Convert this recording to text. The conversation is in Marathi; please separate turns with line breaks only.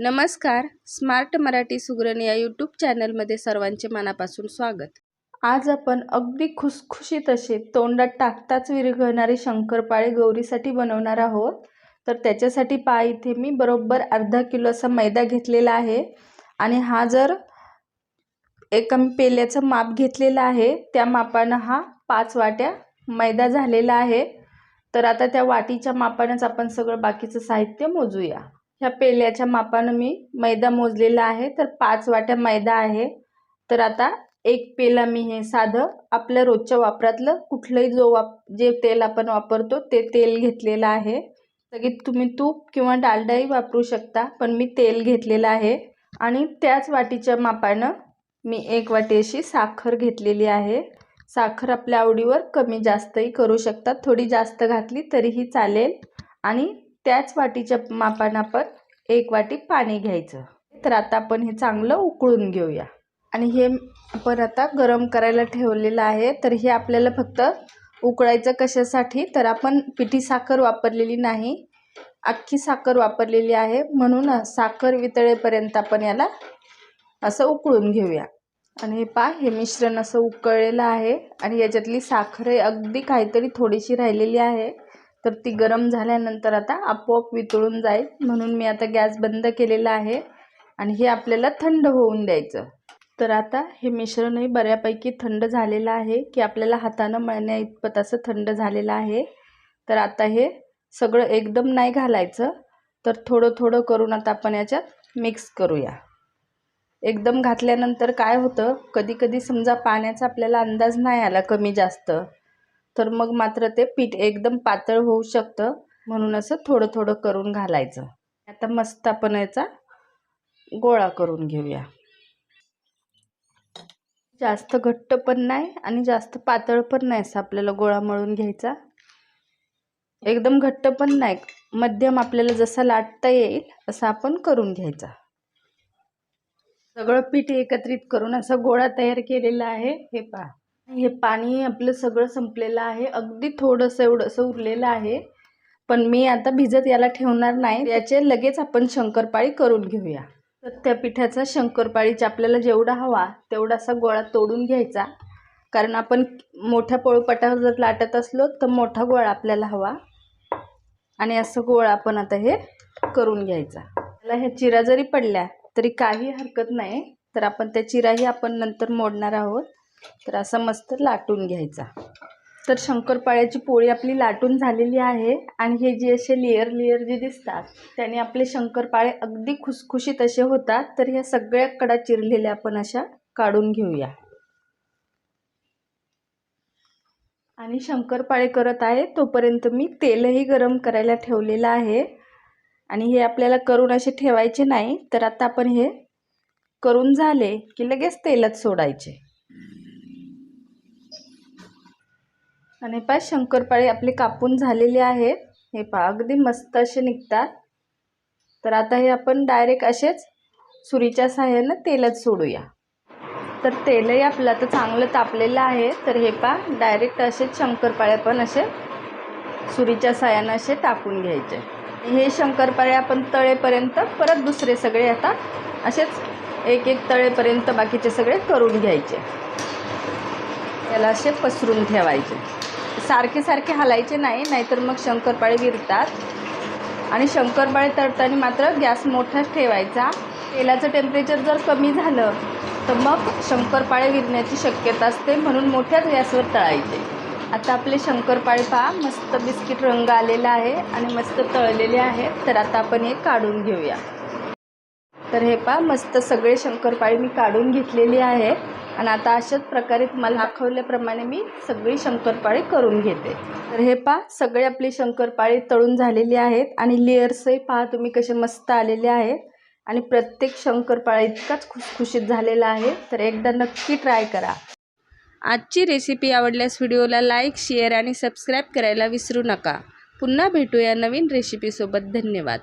नमस्कार. स्मार्ट मराठी सुगरण या यूट्यूब चॅनलमध्ये सर्वांचे मनापासून स्वागत. आज आपण अगदी खुसखुशीत असे तोंडात टाकताच विरघळणारे शंकरपाळे गौरीसाठी बनवणार आहोत. तर त्याच्यासाठी पा इथे मी बरोबर अर्धा किलो असा मैदा घेतलेला आहे. आणि हा जर एका पेल्याचं माप घेतलेलं आहे त्या मापानं हा पाच वाट्या मैदा झालेला आहे. तर आता त्या वाटीच्या मापानंच आपण सगळं बाकीचं साहित्य मोजूया. ह्या पेल्याच्या मापानं मी मैदा मोजलेला आहे. तर पाच वाट्या मैदा आहे. तर आता एक पेला मी हे साधं आपल्या रोजच्या वापरातलं कुठलंही जो वाप जे तेल आपण वापरतो ते तेल घेतलेलं आहे. सगळी तुम्ही तूप किंवा डालडाही वापरू शकता पण मी तेल घेतलेलं आहे. आणि त्याच वाटीच्या मापानं मी एक वाटी अशी साखर घेतलेली आहे. साखर आपल्या आवडीवर कमी जास्तही करू शकतात थोडी जास्त घातली तरीही चालेल. आणि त्याच वाटीच्या मापानं आपण एक वाटी पाणी घ्यायचं. तर आता आपण हे चांगलं उकळून घेऊया. आणि हे आपण आता गरम करायला ठेवलेलं आहे. तर हे आपल्याला फक्त उकळायचं कशासाठी? तर आपण पिठी साखर वापरलेली नाही. अख्खी साखर वापरलेली आहे. म्हणून साखर वितळेपर्यंत आपण याला असं उकळून घेऊया. आणि हे पा हे मिश्रण असं उकळलेलं आहे. आणि याच्यातली साखर अगदी काहीतरी थोडीशी राहिलेली आहे. तर ती गरम झाल्यानंतर आता आपोआप वितळून जाईल. म्हणून मी आता गॅस बंद केलेला आहे आणि हे आपल्याला थंड होऊन द्यायचं. तर आता हे मिश्रणही बऱ्यापैकी थंड झालेलं आहे की आपल्याला हातानं मळण्या इतपत असं थंड झालेलं आहे. तर आता हे सगळं एकदम नाही घालायचं. तर थोडं थोडं करून आता आपण याच्यात मिक्स करूया. एकदम घातल्यानंतर काय होतं? कधी कधी समजा पाण्याचा आपल्याला अंदाज नाही आला कमी जास्त. तर मग मात्र ते पीठ एकदम पातळ होऊ शकतं. म्हणून असं थोडं थोडं करून घालायचं. आता मस्त आपण याचा गोळा करून घेऊया. जास्त घट्ट पण नाही आणि जास्त पातळ पण नाही असं आपल्याला गोळा मळून घ्यायचा. एकदम घट्ट पण नाही. मध्यम आपल्याला जसा लाटता येईल असं आपण करून घ्यायचा. सगळं पीठ एकत्रित करून असा गोळा तयार केलेला आहे. हे पहा. हे पाणी आपलं सगळं संपलेलं आहे. अगदी थोडंसं एवढंसं उरलेलं आहे. पण मी आता भिजत याला ठेवणार नाही. याचे लगेच आपण शंकरपाळी करून घेऊया. तर त्या पिठाचा शंकरपाळीचा आपल्याला जेवढा हवा तेवढासा गोळा तोडून घ्यायचा. कारण आपण मोठ्या पोळपाटावर जर लाटत असलो तर मोठा गोळा आपल्याला हवा. आणि असं गोळा आपण आता हे करून घ्यायचा. त्याला ह्या चिरा जरी पडल्या तरी काही हरकत नाही. तर आपण त्या चिराही आपण नंतर मोडणार आहोत. तर असा मस्त लाटून घ्यायचा. तर शंकरपाळ्याची पोळी आपली लाटून झालेली आहे आणि हे जे असे लेअर लेअर जे दिसतात त्याने आपले शंकरपाळे अगदी खुसखुशीत असे होतात. तर ह्या सगळ्या कडा चिरलेल्या आपण अशा काढून घेऊया. आणि शंकरपाळे करत आहे तोपर्यंत मी तेलही गरम करायला ठेवलेलं आहे. आणि हे आपल्याला करून असे ठेवायचे नाही तर आता आपण हे करून झाले की लगेच तेलात सोडायचे. आणि पहा शंकरपाळे आपली कापून झालेली आहेत हे पहा अगदी मस्त असे निघतात. तर आता हे आपण डायरेक्ट असेच सुरीच्या सहाय्यानं तेलात सोडूया. तर तेलही आपलं आता चांगलं तापलेलं आहे. तर हे पहा डायरेक्ट असेच शंकरपाळे पण असे सुरीच्या साह्यानं असे टाकून घ्यायचे. हे शंकरपाळे आपण तळेपर्यंत परत दुसरे सगळे आता असेच एक एक तळेपर्यंत बाकीचे सगळे करून घ्यायचे. त्याला असे पसरून ठेवायचे. सारखे सारखे हलायचे नाही नाहीतर मग शंकरपाळे विरतात. आणि शंकरपाळे तळताना मात्र गॅस मोठाच ठेवायचा. तेलाचं टेम्परेचर जर कमी झालं तर मग शंकरपाळे विरण्याची शक्यता असते म्हणून मोठ्याच गॅसवर तळायचे. आता आपले शंकरपाळे पहा मस्त बिस्किट रंग आलेला आहे आणि मस्त तळलेले आहेत. तर आता आपण हे काढून घेऊया. तर हे पहा मस्त सगळे शंकरपाळी मी काढून घेतलेली आहे. आणि आता अशाच प्रकारे तुम्हाला दाखवल्याप्रमाणे मी सगळी शंकरपाळी करून घेते. तर हे पहा सगळे आपली शंकरपाळी तळून झालेली आहेत आणि लेअर्सही पहा तुम्ही कसे मस्त आलेले आहेत. आणि प्रत्येक शंकरपाळा इतकाच खुशखुशीत झालेला आहे. तर एकदा नक्की ट्राय करा. आजची रेसिपी आवडल्यास व्हिडिओला लाईक शेअर आणि सबस्क्राईब करायला विसरू नका. पुन्हा भेटूया नवीन रेसिपीसोबत धन्यवाद.